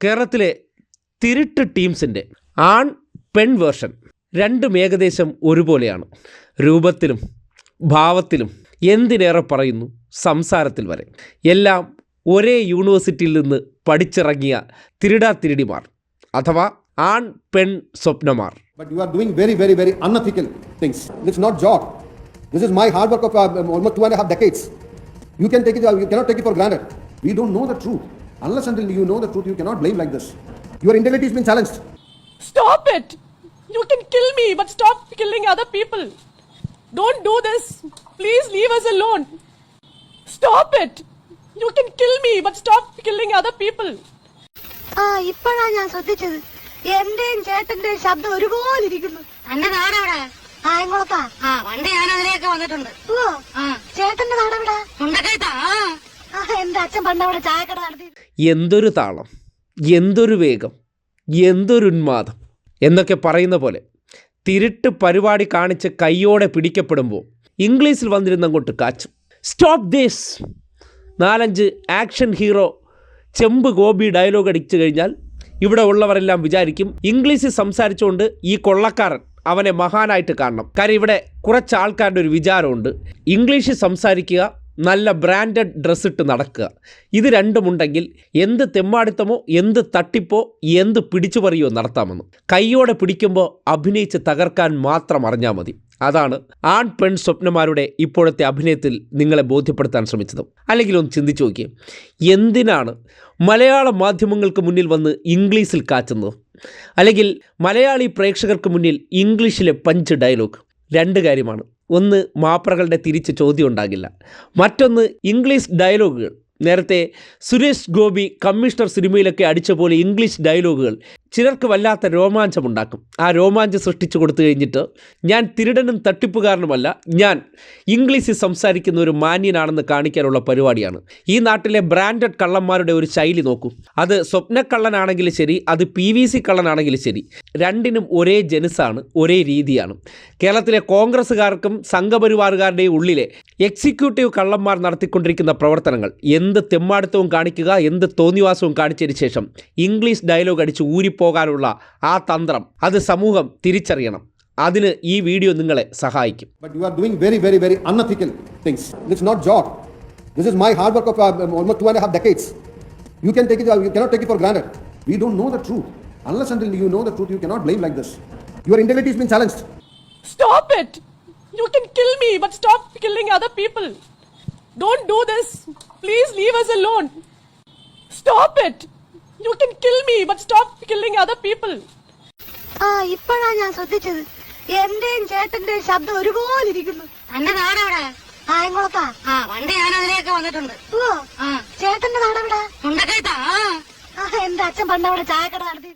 കേരളത്തിലെ തിരുട്ട് ടീംസിന്റെ ആൺ പെൺ വേർഷൻ രണ്ടും ഏകദേശം ഒരുപോലെയാണ് രൂപത്തിലും ഭാവത്തിലും എന്തിനേറെ പറയുന്നു സംസാരത്തിൽ വരെ എല്ലാം ഒരേ യൂണിവേഴ്സിറ്റിയിൽ നിന്ന് പഠിച്ചിറങ്ങിയ തിരുടാ തിരുടിമാർ അഥവാ ആൺ പെൺ സ്വപ്നമാർ But you are doing very, very, very unethical things. It's not job. This is my hard work of uh, almost two and a half decades. You can take it. uh, You cannot take it for granted. We don't know the truth. Unless until you know the truth, you cannot blame like this. Your integrity has been challenged. Stop it! You can kill me, but stop killing other people. Don't do this. Please leave us alone. Stop it! You can kill me, but stop killing other people. ആ ഇപ്പോഴാ ഞാൻ ശ്രദ്ധിച്ചത് എന്റെയും ചേട്ടന്റെയും ശബ്ദം ഒരുപോലെ ഇരിക്കുന്നു തന്റെ നാടെവിടെ ആയങ്കുളത്താ ആ പണ്ട് ഞാൻ അതിലേക്ക് വന്നിട്ടുണ്ട് ഓ ആ ചേട്ടന്റെ നാടെവിടാ മുണ്ടക്കയത്താ ആ ആ എന്തൊരു താളം എന്തൊരു വേഗം എന്തൊരു ഉന്മാദം എന്നൊക്കെ പറയുന്ന പോലെ തിരുട്ട് പരിപാടി കാണിച്ച് കൈയോടെ പിടിക്കപ്പെടുമ്പോൾ ഇംഗ്ലീഷിൽ വന്നിരുന്ന അങ്ങോട്ട് കാച്ചും. സ്റ്റോപ്പ് ദിസ് നാലഞ്ച് ആക്ഷൻ ഹീറോ ചെമ്പ് ഗോപി ഡയലോഗ് അടിച്ചു കഴിഞ്ഞാൽ ഇവിടെ ഉള്ളവരെല്ലാം വിചാരിക്കും ഇംഗ്ലീഷിൽ സംസാരിച്ചുകൊണ്ട് ഈ കൊള്ളക്കാരൻ അവനെ മഹാനായിട്ട് കാണണം. കാര്യം ഇവിടെ കുറച്ച് ആൾക്കാരുടെ ഒരു വിചാരമുണ്ട്. ഇംഗ്ലീഷിൽ സംസാരിക്കുക നല്ല ബ്രാൻഡഡ് ഡ്രസ്സ് ഇട്ട് നടക്കുക. ഇത് രണ്ടുമുണ്ടെങ്കിൽ എന്ത് തെമ്മാടിത്തമോ എന്ത് തട്ടിപ്പോ എന്ത് പിടിച്ചു പറയോ നടത്താമെന്ന് കൈയോടെ പിടിക്കുമ്പോൾ അഭിനയിച്ച് തകർക്കാൻ മാത്രം അറിഞ്ഞാൽ മതി. അതാണ് ആൺ പെൺ സ്വപ്നമാരുടെ ഇപ്പോഴത്തെ അഭിനയത്തിൽ നിങ്ങളെ ബോധ്യപ്പെടുത്താൻ ശ്രമിച്ചത്. അല്ലെങ്കിൽ ഒന്ന് ചിന്തിച്ചു നോക്കിയേ. എന്തിനാണ് മലയാള മാധ്യമങ്ങൾക്ക് മുന്നിൽ വന്ന് ഇംഗ്ലീഷിൽ കാച്ചുന്നത്? അല്ലെങ്കിൽ മലയാളി പ്രേക്ഷകർക്ക് മുന്നിൽ ഇംഗ്ലീഷിലെ പഞ്ച് ഡയലോഗ്? രണ്ട് കാര്യമാണ്. ഒന്ന് മാപ്രകളുടെ തിരിച്ച് ചോദ്യം ഉണ്ടാകില്ല മറ്റൊന്ന് ഇംഗ്ലീഷ് ഡയലോഗുകൾ. നേരത്തെ സുരേഷ് ഗോപി കമ്മീഷണർ സിനിമയിലൊക്കെ അടിച്ച പോലെ ഇംഗ്ലീഷ് ഡയലോഗുകൾ. ചിലർക്ക് വല്ലാത്ത രോമാഞ്ചമുണ്ടാക്കും. ആ രോമാഞ്ചം സൃഷ്ടിച്ചു കൊടുത്തു കഴിഞ്ഞിട്ട് ഞാൻ തിരുടനും തട്ടിപ്പുകാരനുമല്ല ഞാൻ ഇംഗ്ലീഷിൽ സംസാരിക്കുന്ന ഒരു മാന്യനാണെന്ന് കാണിക്കാനുള്ള പരിപാടിയാണ്. ഈ നാട്ടിലെ ബ്രാൻഡഡ് കള്ളന്മാരുടെ ഒരു ശൈലി നോക്കൂ. അത് സ്വപ്നക്കള്ളനാണെങ്കിലും ശരി അത് പി വി സി കള്ളനാണെങ്കിലും ശരി. രണ്ടിനും ഒരേ ജനുസാണ് ഒരേ രീതിയാണ്. കേരളത്തിലെ കോൺഗ്രസ്സുകാർക്കും സംഘപരിവാറുകാരുടെയും ഉള്ളിലെ എക്സിക്യൂട്ടീവ് കള്ളന്മാർ നടത്തിക്കൊണ്ടിരിക്കുന്ന പ്രവർത്തനങ്ങൾ എന്ത് തെമ്മാടുത്തവും കാണിക്കുക എന്ത് തോന്നിവാസവും കാണിച്ചതിന് ശേഷം ഇംഗ്ലീഷ് ഡയലോഗ് അടിച്ച് ഊരിപ്പോകാനുള്ള ആ തന്ത്രം അത് സമൂഹം തിരിച്ചറിയണം അതിന് ഈ വീഡിയോ നിങ്ങളെ സഹായിക്കും But you are doing very, very, very unethical things. It's not job. This is my hard work of uh, almost two and a half decades. You can take it. uh, You cannot take it for granted. We don't know the truth. Unless until you know the truth, you cannot blame like this. Your integrity has been challenged. Stop it! You can kill me, but stop killing other people. Don't do this. Please leave us alone. Stop it! You can kill me but stop killing other people ആ ഇപ്പോഴാ ഞാൻ ശ്രദ്ധിച്ചത്. എന്റെയും ചേട്ടന്റെയും ശബ്ദം ഒരുപോലെ ഇരിക്കുന്നു തന്റെ നാടെവിടെ ആയങ്കുളത്താ ആ പണ്ട് ഞാൻ അതിലേക്ക് വന്നിട്ടുണ്ട്. ഓ ആ. ചേട്ടന്റെ നാടെവിടാ മുണ്ടക്കയത്താ ആ എന്റെ അച്ഛൻ പണ്ട് അവിടെ ചായക്കട നടത്തി